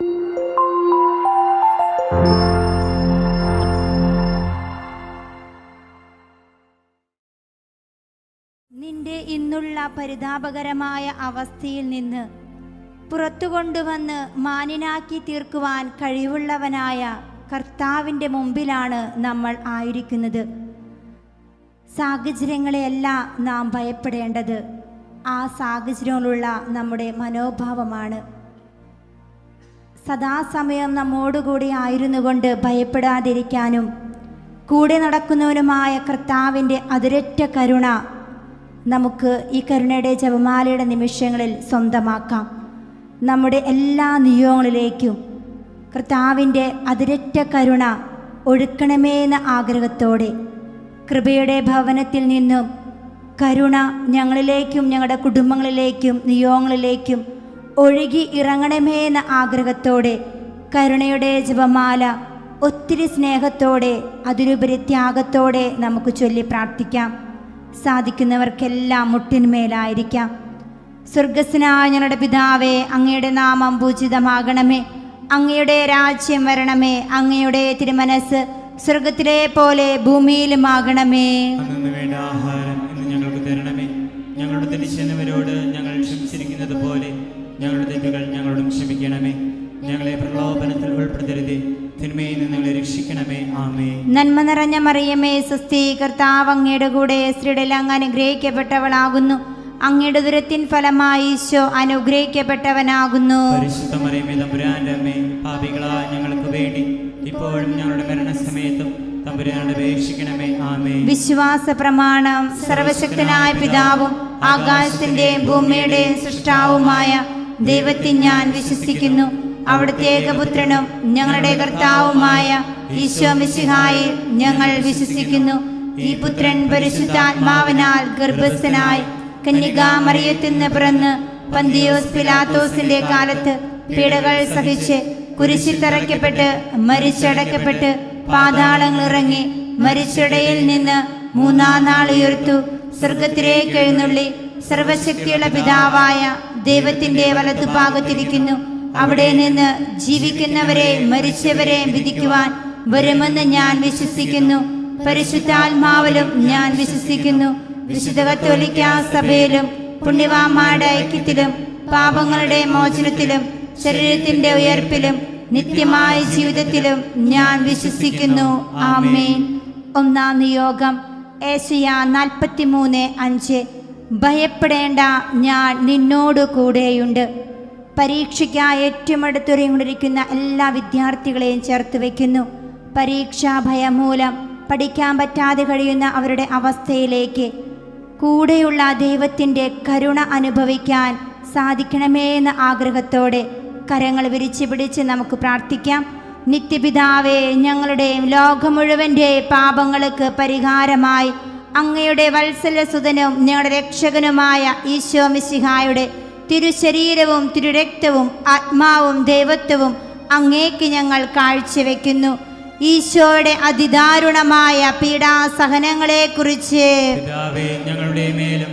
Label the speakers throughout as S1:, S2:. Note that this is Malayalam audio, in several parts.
S1: നിന്റെ ഇന്നുള്ള പരിതാപകരമായ അവസ്ഥയിൽ നിന്ന് പുറത്തു കൊണ്ടുവന്ന് മാനിനാക്കി തീർക്കുവാൻ കഴിവുള്ളവനായ കർത്താവിന്റെ മുമ്പിലാണ് നമ്മൾ ആയിരിക്കുന്നത്. സാഹചര്യങ്ങളെയല്ല നാം ഭയപ്പെടേണ്ടത്. ആ സാഹചര്യങ്ങളുള്ള നമ്മുടെ മനോഭാവമാണ്. സദാസമയം നമ്മോടുകൂടി ആയിരുന്നു കൊണ്ട് ഭയപ്പെടാതിരിക്കാനും കൂടെ നടക്കുന്നവനുമായ കർത്താവിന്റെ അതിരറ്റ കരുണ നമുക്ക് ഈ കരുണയുടെ ജപമാലയുടെ നിമിഷങ്ങളിൽ സ്വന്തമാക്കാം. നമ്മുടെ എല്ലാ നിയോഗങ്ങളിലേക്കും കർത്താവിന്റെ അതിരറ്റ കരുണ ഒഴുക്കണമേ എന്ന ആഗ്രഹത്തോടെ കൃപയുടെ ഭവനത്തിൽ നിന്നും കരുണ ഞങ്ങളിലേക്കും ഞങ്ങളുടെ കുടുംബങ്ങളിലേക്കും നിയോഗങ്ങളിലേക്കും ഒഴുകി ഇറങ്ങണമേ എന്ന ആഗ്രഹത്തോടെ കരുണയുടെ ജപമാല ഒത്തിരി സ്നേഹത്തോടെ അതിലുപരി ത്യാഗത്തോടെ നമുക്ക് ചൊല്ലി പ്രാർത്ഥിക്കാം. സാധിക്കുന്നവർക്കെല്ലാം മുട്ടിന്മേലായിരിക്കാം. സ്വർഗസ്നായ ഞങ്ങളുടെ പിതാവേ അങ്ങയുടെ നാമം പൂജിതമാകണമേ. അങ്ങയുടെ രാജ്യം വരണമേ. അങ്ങയുടെ തിരുമനസ് സ്വർഗത്തിലെ പോലെ ഭൂമിയിലുമാകണമേ.
S2: ആഹാരം ഞങ്ങൾക്ക് തരണമേ. ഞങ്ങളുടെ തിരിച്ചവരോട് ഞങ്ങൾ ക്ഷമിച്ചിരിക്കുന്നത് പോലെ ഞങ്ങളുടെ തെറ്റുകൾ ഞങ്ങളോടും ക്ഷമിക്കണമേ. ഞങ്ങളെ പ്രലോഭനത്തിൽ ഉൾപ്പെടുത്തരുത്. തിന്മയിൽ നിന്ന് ഞങ്ങളെ രക്ഷിക്കണമേ. ആമേ
S1: നന്മ നിറഞ്ഞ മറിയമേ സ്വസ്തി. കർത്താവ് അങ്ങയുടെ കൂടെ സ്ത്രീകളിൽ അങ്ങ് അനുഗ്രഹിക്കപ്പെട്ടവളാകുന്നു. അങ്ങയുടെ ദുരത്തിൻ ഫലമായി ഈശോ അനുഗ്രഹിക്കപ്പെട്ടവനാകുന്നു.
S2: പരിശുദ്ധ മറിയമേ തമ്പുരാന്റെ അമ്മേ പാപികളായ ഞങ്ങൾക്ക് വേണ്ടി ഇപ്പോഴും ഞങ്ങളുടെ മരണസമയത്തും
S1: വിശ്വാസ പ്രമാണം സർവശക്തനായ പിതാവും ആകാശത്തിന്റെയും ഭൂമിയുടെയും സൃഷ്ടാവുമായ ദൈവത്തിൽ ഞാൻ വിശ്വസിക്കുന്നു. അവിടുത്തെ ഏകപുത്രനും ഞങ്ങളുടെ കർത്താവുമായ ഈശോ മിശിഹായി ഞങ്ങൾ വിശ്വസിക്കുന്നു. ഈ പുത്രൻ പരിശുദ്ധാത്മാവിനാൽ ഗർഭസ്ഥനായി കന്യകാമറിയത്തിൽ നിന്ന് പിറന്ന് പന്തിയോസ് പിലാത്തോസിന്റെ കാലത്ത് പീഡകൾ സഹിച്ച് കുരിശിൽ തറയ്ക്കപ്പെട്ട് മരിച്ചടക്കപ്പെട്ട് പാതാളങ്ങൾ ഇറങ്ങി മരിച്ചടയിൽ നിന്ന് മൂന്നാം നാൾ ഉയർത്തു. സ്വർഗത്തിലേക്ക് എഴുന്നള്ളി സർവശക്തിയുള്ള പിതാവായ ദൈവത്തിന്റെ വലതുഭാഗത്തിരിക്കുന്നു അവിടെ നിന്ന് ജീവിക്കുന്നവരെ മരിച്ചവരെ വിധിക്കുവാൻ വരുമെന്ന് ഞാൻ വിശ്വസിക്കുന്നു. പരിശുദ്ധാത്മാവിലും ഞാൻ വിശ്വസിക്കുന്നു. വിശുദ്ധ കത്തോലിക്ക സഭയിലും പുണ്യവാന്മാരുടെ ഐക്യത്തിലും പാപങ്ങളുടെ മോചനത്തിലും ശരീരത്തിന്റെ ഉയർപ്പിലും നിത്യമായ ജീവിതത്തിലും ഞാൻ വിശ്വസിക്കുന്നു. ആമേൻ. ഒന്നാം നിയോഗം. ഏഷ്യ നാൽപ്പത്തിമൂന്ന് അഞ്ച്. ഭയപ്പെടേണ്ട ഞാൻ നിന്നോട് കൂടെയുണ്ട്. പരീക്ഷയ്ക്കായി ഏറ്റവും അടുത്തൊരുങ്ങിയിരിക്കുന്ന എല്ലാ വിദ്യാർത്ഥികളെയും ചേർത്ത് വയ്ക്കുന്നു. പരീക്ഷാ ഭയം മൂലം പഠിക്കാൻ പറ്റാതെ കഴിയുന്ന അവരുടെ അവസ്ഥയിലേക്ക് കൂടെയുള്ള ദൈവത്തിന്റെ കരുണ അനുഭവിക്കാൻ സാധിക്കണമേ എന്ന ആഗ്രഹത്തോടെ കരങ്ങൾ വിരിച്ചു പിടിച്ച് നമുക്ക് പ്രാർത്ഥിക്കാം. നിത്യപിതാവേ ഞങ്ങളുടെയും ലോകം മുഴുവന്റെ പാപങ്ങൾക്ക് പരിഹാരമായി അങ്ങയുടെ വത്സലസുതനും ഞങ്ങളുടെ രക്ഷകനുമായ ഈശോ മിശിഹായുടെ തിരുശരീരവും തിരുരക്തവും ആത്മാവും ദൈവത്വവും അങ്ങേക്ക് ഞങ്ങൾ കാഴ്ചവെക്കുന്നു. ഈശോയുടെ അതിദാരുണമായ പീഡാസഹനങ്ങളെക്കുറിച്ച്
S2: ഞങ്ങളുടെ മേലും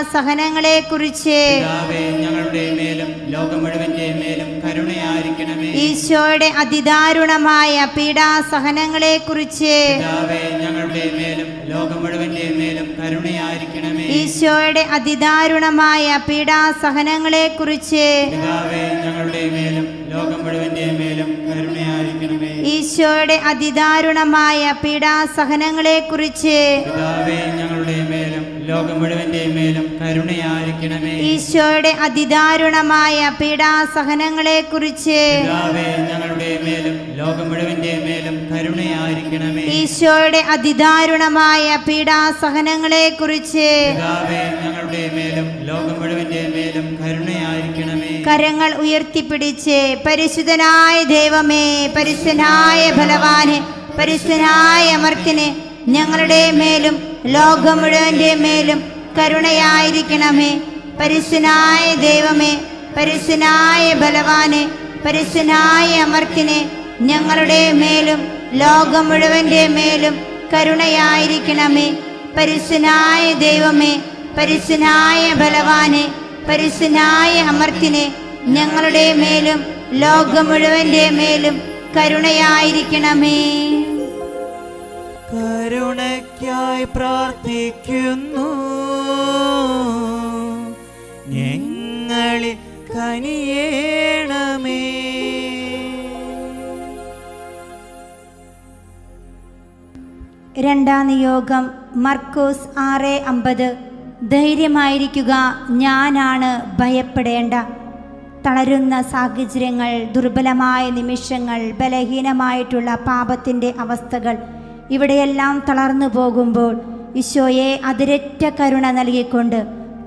S2: പിതാവേ ഞങ്ങളുടെ മേലും ലോകം മുഴുവന്റെ മേലും കരുണയായിരിക്കണമേ.
S1: ഈശോയുടെ അതിദാരുണമായ പീഡാസഹനങ്ങളെക്കുറിച്ച്
S2: പിതാവേ ഞങ്ങളുടെ മേലും ലോകം മുഴുവന്റെ മേലും കരുണയായിരിക്കണമേ.
S1: ഈശോയുടെ അതിദാരുണമായ പീഡാസഹനങ്ങളെക്കുറിച്ച്
S2: പിതാവേ ഞങ്ങളുടെ മേലും ലോകം മുഴുവന്റെ മേലും കരുണയായിരിക്കണമേ.
S1: ഈശോയുടെ അതിദാരുണമായ പീഡാസഹനങ്ങളെക്കുറിച്ച്
S2: പിതാവേ കരുണയായിരിക്കണമേ.
S1: ഈശോയുടെ അതിദാരുണമായ പീഡാസഹനങ്ങളെ
S2: കുറിച്ച് ഞങ്ങളുടെ മേലും ലോകം മുഴുവന്റെ മേലും കരുണയായിരിക്കണമേ.
S1: ഈശോയുടെ അതിദാരുണമായ പീഡാസഹനങ്ങളെ
S2: കുറിച്ച് ഞങ്ങളുടെ മേലും ലോകം മുഴുവന്റെ മേലും കരുണയായിരിക്കണമേ.
S1: കരങ്ങൾ ഉയർത്തിപ്പിടിച്ച് പരിശുദ്ധനായ ദൈവമേ പരിശുദ്ധനായ ഫലവാന് പരിശുദ്ധനായ അമർത്തിന് ഞങ്ങളുടെ മേലും ലോകം മുഴുവന്റെ മേലും കരുണയായിരിക്കണമേ. പരിശുനായ ദൈവമേ പരിശുനായ ബലവാന് പരിശുനായ അമർത്തിന് ഞങ്ങളുടെ മേലും ലോകം മുഴുവന്റെ മേലും കരുണയായിരിക്കണമേ. പരിശുനായ ദൈവമേ പരിശുനായ ബലവാന് പരിശുനായ അമർത്തിന് ഞങ്ങളുടെ മേലും ലോകം മുഴുവന്റെ മേലും കരുണയായിരിക്കണമേ.
S3: കരുണയ്ക്കായി പ്രാർത്ഥിക്കുന്നു. ഞങ്ങളിൽ കനിയേണമേ.
S1: രണ്ടാം നിയോഗം മർക്കോസ് ആറ് അമ്പത്. ധൈര്യമായിരിക്കുക ഞാനാണ് ഭയപ്പെടേണ്ട. തളരുന്ന സാഹചര്യങ്ങൾ ദുർബലമായ നിമിഷങ്ങൾ ബലഹീനമായിട്ടുള്ള പാപത്തിന്റെ അവസ്ഥകൾ ഇവിടെയെല്ലാം തളർന്നു പോകുമ്പോൾ ഈശോയെ അതിരറ്റ കരുണ നൽകിക്കൊണ്ട്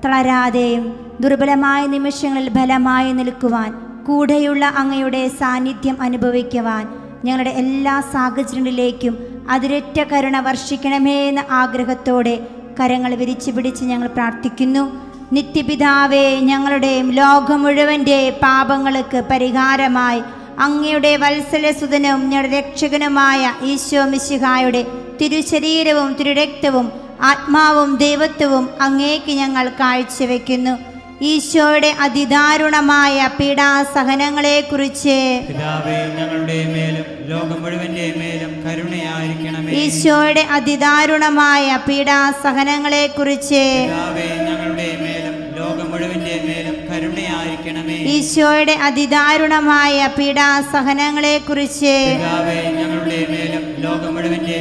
S1: തളരാതെയും ദുർബലമായ നിമിഷങ്ങളിൽ ബലമായി നിൽക്കുവാൻ കൂടെയുള്ള അങ്ങയുടെ സാന്നിധ്യം അനുഭവിക്കുവാൻ ഞങ്ങളുടെ എല്ലാ സാഹചര്യങ്ങളിലേക്കും അതിരറ്റ കരുണ വർഷിക്കണമേ എന്ന ആഗ്രഹത്തോടെ കരങ്ങൾ വിരിച്ചു പിടിച്ച് ഞങ്ങൾ പ്രാർത്ഥിക്കുന്നു. നിത്യപിതാവേ ഞങ്ങളുടെയും ലോകം മുഴുവന്റെ പാപങ്ങൾക്ക് പരിഹാരമായി അങ്ങയുടെ വത്സലസുതനും ഞങ്ങളുടെ രക്ഷകനുമായ ഈശോ മിശിഹായുടെ തിരുശരീരവും തിരുരക്തവും ആത്മാവും ദൈവത്വവും അങ്ങേക്ക് ഞങ്ങൾ കാഴ്ചവെക്കുന്നു. ഈശോയുടെ അതിദാരുണമായ പീഡാസഹനങ്ങളെക്കുറിച്ച്
S2: ഞങ്ങളുടെ മേലും ലോകം മുഴുവന്റെ മേലും കരുണയായിരിക്കണമേ.
S1: ഈശോയുടെ അതിദാരുണമായ പീഡാസഹനങ്ങളെക്കുറിച്ച്
S2: ഞങ്ങളുടെ മേലും ലോകം മുഴുവന്റെ മേലും കരുണയായിരിക്കണമേ.
S1: ഈശോയുടെ അതിദാരുണമായ പീഡാസഹനങ്ങളെക്കുറിച്ച്
S2: ഞങ്ങളുടെ മേലും ലോകം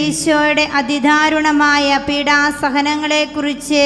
S1: ഈശോയുടെ അതിദാരുണമായ പീഡാസഹനങ്ങളെ
S2: കുറിച്ച്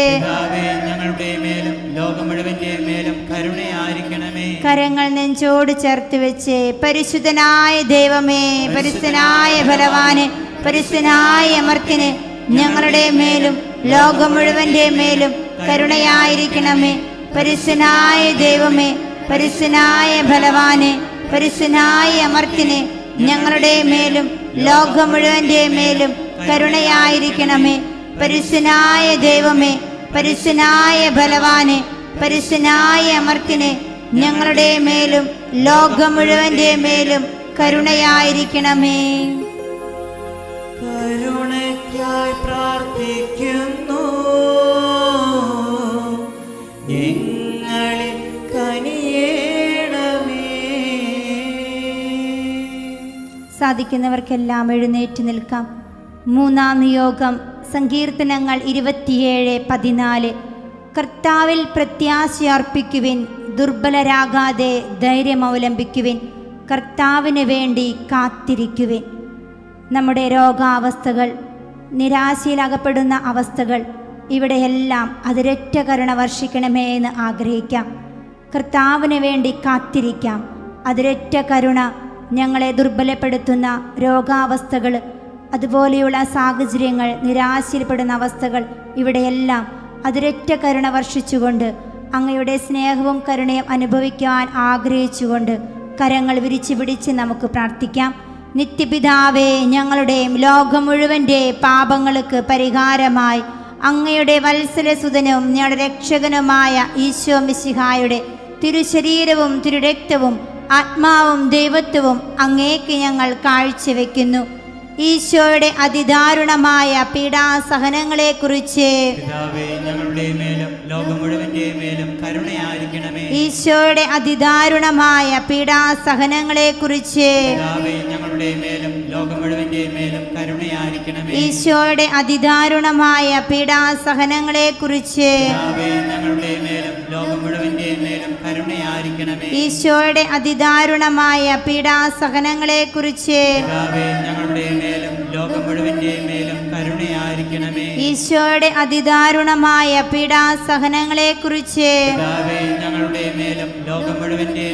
S2: ഞങ്ങളുടെ മേലും ലോകം മുഴുവന്റെ മേലും കരുണയായിരിക്കണമേ.
S1: കരങ്ങൾ നെഞ്ചോട് ചേർത്ത് വെച്ച് പരിശുദ്ധനായ ദൈവമേ പരിശുദ്ധനായ ബലവാന് പരിശുദ്ധനായ അമർത്തിന് ഞങ്ങളുടെ മേലും ലോകം മുഴുവന്റെ മേലും കരുണയായിരിക്കണമേ. പരിശുദ്ധനായ ദൈവമേ പരിശുദ്ധനായ ബലവാന് പരിശുദ്ധനായ അമർത്തിന് ഞങ്ങളുടെ മേലും ലോകം മുഴുവന്റെ മേലും കരുണയായിരിക്കണമേ. പരിശുനായ ദൈവമേ പരിശുനായ ബലവാനെ പരിശുനായ അമർത്തിനെ ഞങ്ങളുടെ മേലും ലോകം മുഴുവന്റെ മേലും കരുണയായിരിക്കണമേ.
S3: കരുണയ്ക്കായി പ്രാർത്ഥിക്കുന്നു.
S1: സാധിക്കുന്നവർക്കെല്ലാം എഴുന്നേറ്റ് നിൽക്കാം. മൂന്നാം നിയോഗം സങ്കീർത്തനങ്ങൾ ഇരുപത്തിയേഴ് പതിനാല്. കർത്താവിൽ പ്രത്യാശയർപ്പിക്കുവിൻ ദുർബലരാകാതെ ധൈര്യം അവലംബിക്കുവിൻ കർത്താവിന് വേണ്ടി കാത്തിരിക്കുവിൻ. നമ്മുടെ രോഗാവസ്ഥകൾ നിരാശയിലകപ്പെടുന്ന അവസ്ഥകൾ ഇവിടെയെല്ലാം അതിരറ്റ കരുണ വർഷിക്കണമേ എന്ന് ആഗ്രഹിക്കാം. കർത്താവിന് വേണ്ടി കാത്തിരിക്കാം. അതിരറ്റ കരുണ ഞങ്ങളെ ദുർബലപ്പെടുത്തുന്ന രോഗാവസ്ഥകൾ അതുപോലെയുള്ള സാഹചര്യങ്ങൾ നിരാശയിൽപ്പെടുന്ന അവസ്ഥകൾ ഇവിടെയെല്ലാം അതിരറ്റ കരുണ വർഷിച്ചുകൊണ്ട് അങ്ങയുടെ സ്നേഹവും കരുണയും അനുഭവിക്കുവാൻ ആഗ്രഹിച്ചുകൊണ്ട് കരങ്ങൾ വിരിച്ചു പിടിച്ച് നമുക്ക് പ്രാർത്ഥിക്കാം. നിത്യപിതാവേ ഞങ്ങളുടെയും ലോകം മുഴുവന്റെ പാപങ്ങൾക്ക് പരിഹാരമായി അങ്ങയുടെ വത്സലസുതനും ഞങ്ങളുടെ രക്ഷകനുമായ ഈശോ മിശിഹായുടെ തിരുശരീരവും തിരുരക്തവും ആത്മാവും ദൈവത്വവും അങ്ങേക്ക് ഞങ്ങൾ കാഴ്ചവെക്കുന്നു. ഈശോയുടെ അതിദാരുണമായ പീഡാസഹനങ്ങളെക്കുറിച്ച് ഈശോയുടെ അതിദാരുണമായ പീഡാസഹനങ്ങളെക്കുറിച്ച്
S2: ഞങ്ങളുടെ മേലും ലോകം മുഴുവന്റെ മേലും കരുണയായിരിക്കണമേ.
S1: ഈശോയുടെ അതിദാരുണമായ പീഡാസഹനങ്ങളെ
S2: കുറിച്ച് ഞങ്ങളുടെ മേലും ലോകം മുഴുവന്റെ മേലും കരുണയായിരിക്കണമേ.
S1: ഈശോയുടെ അതിദാരുണമായ പീഡാസഹനങ്ങളെ
S2: കുറിച്ച് ഞങ്ങളുടെ മേലും ലോകം മുഴുവന്റെ മേലും കരുണയായിരിക്കണമേ.
S1: ഈശോയുടെ അതിദാരുണമായ പീഡാസഹനങ്ങളെ
S2: കുറിച്ച് ഞങ്ങളുടെ മേലും ലോകം മുഴുവന്റെ കരുണയായിരിക്കണമേ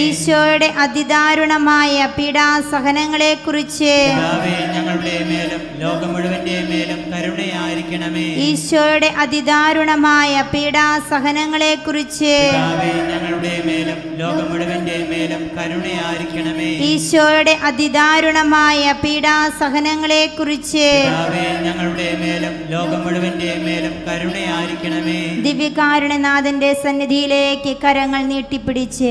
S1: ഈശോയുടെ അതിദാരുണമായ പീഡാസഹനങ്ങളെക്കുറിച്ച്
S2: ഞങ്ങളുടെ മേലും ലോകം മുഴുവന്റെ മേലും കരുണയായിരിക്കണമേ.
S1: ഈശോയുടെ അതിദാരുണമായ പീഡാസഹനങ്ങളെക്കുറിച്ച്
S2: ഞങ്ങളുടെ മേലും ലോകം മുഴുവന്റെ മേലും കരുണയായിരിക്കണമേ.
S1: ഈശോയുടെ അതിദാരുണമായ പീഡാസഹനങ്ങളെക്കുറിച്ച്
S2: ഞങ്ങളുടെ മേലും ലോകം മുഴുവന്റെ മേലും കരുണയായിരിക്കണമേ.
S1: ദിവ്യകാരുണ്യനാഥന്റെ സന്നിധിയിലേക്ക് കരങ്ങൾ നീട്ടിപ്പിടിച്ച്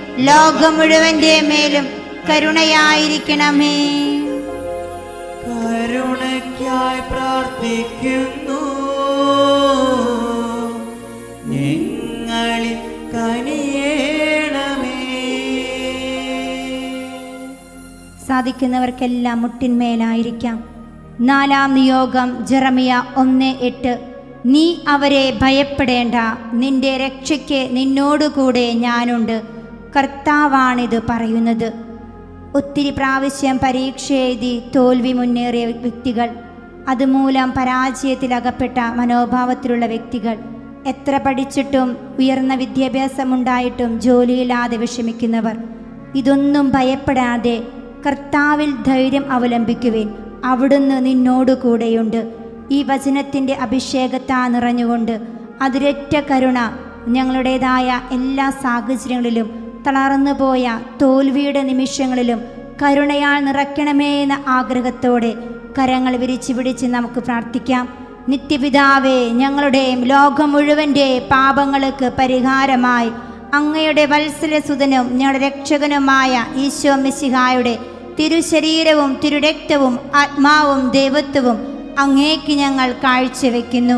S1: ലോകം മുഴുവന്റെ മേലും കരുണയായിരിക്കണമേ.
S3: കരുണയ്ക്കായി പ്രാർത്ഥിക്കുന്നു. ഞങ്ങളിൽ കനിയേണമേ.
S1: സാധിക്കുന്നവർക്കെല്ലാം മുട്ടിന്മേലായിരിക്കാം. നാലാം നിയോഗം ജെറമിയ ഒന്ന് എട്ട്. നീ അവരെ ഭയപ്പെടേണ്ട. നിന്റെ രക്ഷയ്ക്ക് നിന്നോടുകൂടെ ഞാനുണ്ട്. കർത്താവാണിത് പറയുന്നത്. ഒത്തിരി പ്രാവശ്യം പരീക്ഷ എഴുതി തോൽവി മുന്നേറിയ വ്യക്തികൾ അതുമൂലം പരാജയത്തിലകപ്പെട്ട മനോഭാവത്തിലുള്ള വ്യക്തികൾ എത്ര പഠിച്ചിട്ടും ഉയർന്ന വിദ്യാഭ്യാസമുണ്ടായിട്ടും ജോലിയില്ലാതെ വിഷമിക്കുന്നവർ. ഇതൊന്നും ഭയപ്പെടാതെ കർത്താവിൽ ധൈര്യം അവലംബിക്കുവേൻ. അവിടുന്ന് നിന്നോടു കൂടെയുണ്ട്. ഈ വചനത്തിന്റെ അഭിഷേകത്താ നിറഞ്ഞുകൊണ്ട് അതിരറ്റ കരുണ ഞങ്ങളുടേതായ എല്ലാ സാഹചര്യങ്ങളിലും തളർന്നു പോയ തോൽവിയുടെ നിമിഷങ്ങളിലും കരുണയാൽ നിറയ്ക്കണമേ എന്ന ആഗ്രഹത്തോടെ കരങ്ങൾ വിരിച്ചു പിടിച്ച് നമുക്ക് പ്രാർത്ഥിക്കാം. നിത്യപിതാവേ ഞങ്ങളുടെയും ലോകം മുഴുവന്റെ പാപങ്ങൾക്ക് പരിഹാരമായി അങ്ങയുടെ വത്സലസുതനും ഞങ്ങളുടെ രക്ഷകനുമായ ഈശോ മിശിഹായുടെ തിരുശരീരവും തിരുരക്തവും ആത്മാവും ദൈവത്വവും അങ്ങേക്ക് ഞങ്ങൾ കാഴ്ചവെക്കുന്നു.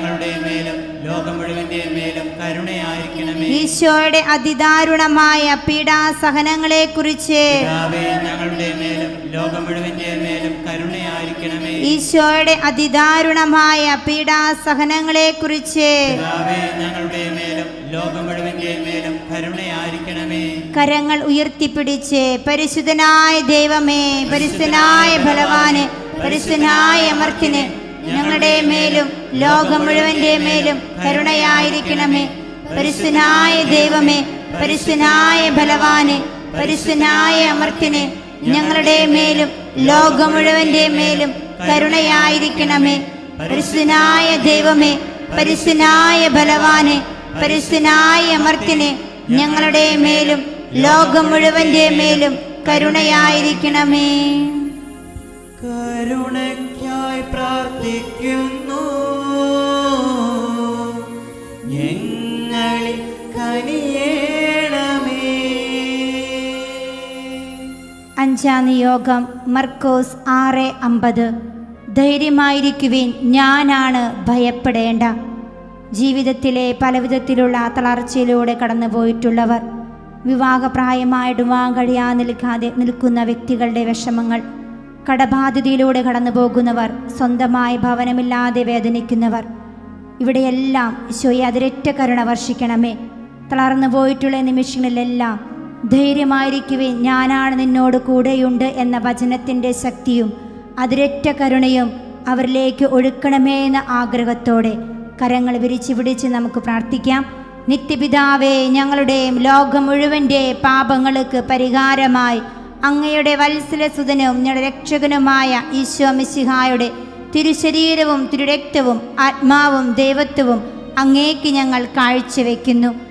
S1: ഈശോയുടെ അതിദാരുണമായ പീഡാസഹനങ്ങളെക്കുറിച്ച്
S2: ഞങ്ങളുടെ മേലും ലോകം മുഴുവന്റെ മേലും കരുണയായിരിക്കണമേ.
S1: ഈശോയുടെ അതിദാരുണമായ പീഡാസഹനങ്ങളെക്കുറിച്ച്
S2: ഞങ്ങളുടെ മേലും ലോകം മുഴുവന്റെ മേലും കരുണയായിരിക്കണമേ.
S1: കരങ്ങൾ ഉയർത്തിപ്പിടിച്ച് പരിശുദ്ധനായ ദൈവമേ പരിശുദ്ധനായ ബലവാന് പരിശുദ്ധനായ അമർത്തിന് ഞങ്ങളുടെ മേലും ലോകം മുഴുവന്റെ മേലും കരുണയായിരിക്കണമേ. പരിശുദ്ധനായ ദൈവമേ പരിശുനായ ബലവാനെ പരിശുനായ അമർത്തിനെ ഞങ്ങളുടെ മേലും ലോകം മുഴുവന്റെ മേലും കരുണയായിരിക്കണമേ. പരിശുനായ ദൈവമേ പരിശുനായ ബലവാനെ പരിശുനായ അമർത്തിനെ ഞങ്ങളുടെ മേലും ലോകം മുഴുവന്റെ മേലും കരുണയായിരിക്കണമേ.
S3: കരുണയ്ക്കായി പ്രാർത്ഥിക്കുന്നു.
S1: അഞ്ചാം നിയോഗം മർക്കോസ് ആറ് അമ്പത്. ധൈര്യമായിരിക്കുവിൻ ഞാനാണ് ഭയപ്പെടേണ്ട. ജീവിതത്തിലെ പലവിധത്തിലുള്ള തളർച്ചയിലൂടെ കടന്നുപോയിട്ടുള്ളവർ വിവാഹപ്രായമായിട്ട് വിവാഹം കഴിയാൻ നിൽക്കാതെ നിൽക്കുന്ന വ്യക്തികളുടെ വിഷമങ്ങൾ കടബാധ്യതയിലൂടെ കടന്നു പോകുന്നവർ സ്വന്തമായി ഭവനമില്ലാതെ വേദനിക്കുന്നവർ ഇവിടെയെല്ലാം ഈശോയെ അതിരറ്റ കരുണ വർഷിക്കണമേ. തളർന്നു പോയിട്ടുള്ള നിമിഷങ്ങളിലെല്ലാം ധൈര്യമായിരിക്കുവേ ഞാനാണ് നിന്നോട് കൂടെയുണ്ട് എന്ന വചനത്തിന്റെ ശക്തിയും അതിരറ്റ കരുണയും അവരിലേക്ക് ഒഴുക്കണമേ എന്ന ആഗ്രഹത്തോടെ കരങ്ങൾ വിരിച്ചു പിടിച്ച് നമുക്ക് പ്രാർത്ഥിക്കാം. നിത്യപിതാവേ ഞങ്ങളുടെയും ലോകം മുഴുവന്റെ പാപങ്ങൾക്ക് പരിഹാരമായി അങ്ങയുടെ വത്സലസുതനും ഞങ്ങളുടെ രക്ഷകനുമായ ഈശോ മിശിഹായുടെ തിരുശരീരവും തിരുരക്തവും ആത്മാവും ദൈവത്വവും അങ്ങേക്ക് ഞങ്ങൾ കാഴ്ചവെക്കുന്നു.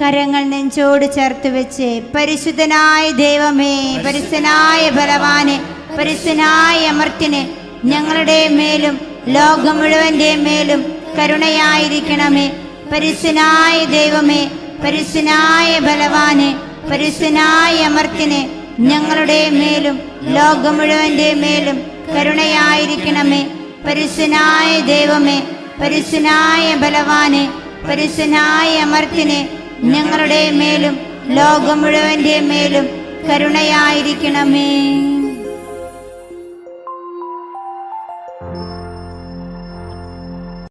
S1: കരങ്ങൾ നെഞ്ചോട് ചേർത്ത് വെച്ച് പരിശുദ്ധനായ ദൈവമേ പരിശുദ്ധനായ ബലവാനെ പരിശുദ്ധനായ അമർത്തിനെ ഞങ്ങളുടെ മേലും ലോകം മുഴുവന്റെ മേലും കരുണയായിരിക്കണമേ. പരിശുദ്ധനായ ദൈവമേ പരിശുദ്ധനായ ബലവാനെ പരിശുദ്ധനായ അമർത്തിനെ ഞങ്ങളുടെ മേലും ലോകം മുഴുവന്റെ മേലും കരുണയായിരിക്കണമേ. പരിശുദ്ധനായ ദൈവമേ പരിശുദ്ധനായ ബലവാനെ പരിശുദ്ധനായ അമർത്തിനെ ഞങ്ങളുടെ മേലും ലോകം മുഴുവന്റെ മേലും കരുണയായിരിക്കണമേ.